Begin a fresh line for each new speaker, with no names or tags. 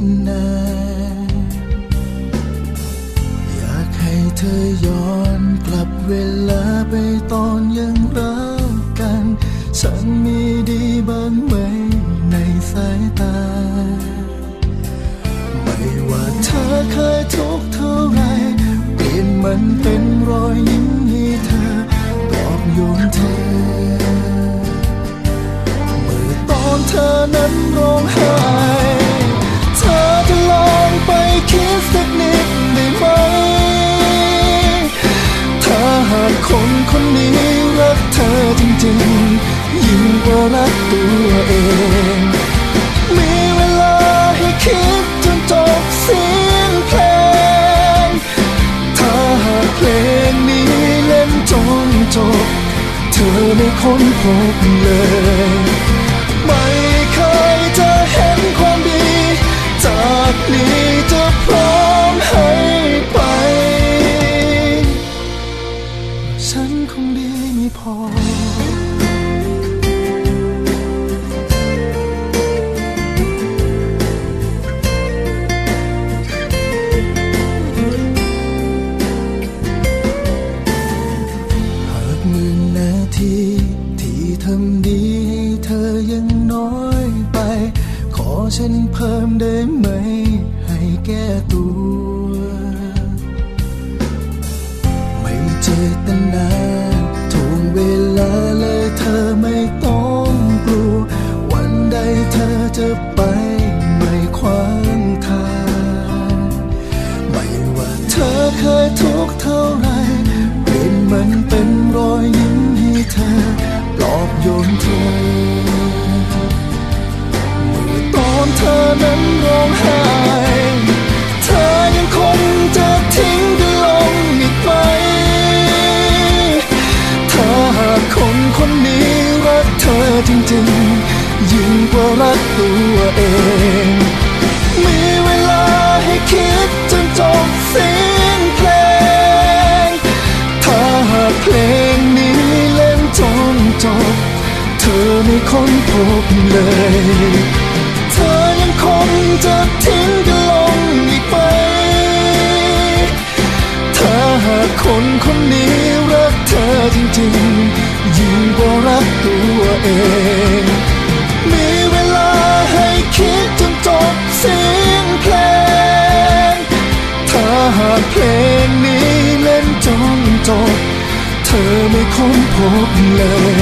นนานอยากให้เธอย้อนกลับเวลาไปตอนยังรักกัน ฉันมีดีบ้างไหมในสายตา ไม่ว่าเธอเคยทุกเท่าไรเปลี่ยนมันเป็นรอยยิ้มให้เธอปลอบโยนเธอ เมื่อตอนเธอนั้นร ค้นพบเลยไม่ นเธอ เมื่อตอนเธอนั้นร้องไห้ เธอยังคงจะทิ้งกันลงอีกไหมถ้าหากคนคนนี้รักเธอจริงๆ ยิ่งกว่ารักตัวเอง ค้นพบเลย เธอยังคงจะทิ้งกันลงอีกไหมถ้าหากคนคนนี้รักเธอจริงๆ ยิ่งกว่ารักตัวเอง มีเวลาให้คิดจนจบเสียงเพลง ถ้าหากเพลงนี้เล่นจนจบ เธอไม่ค้นพบเลย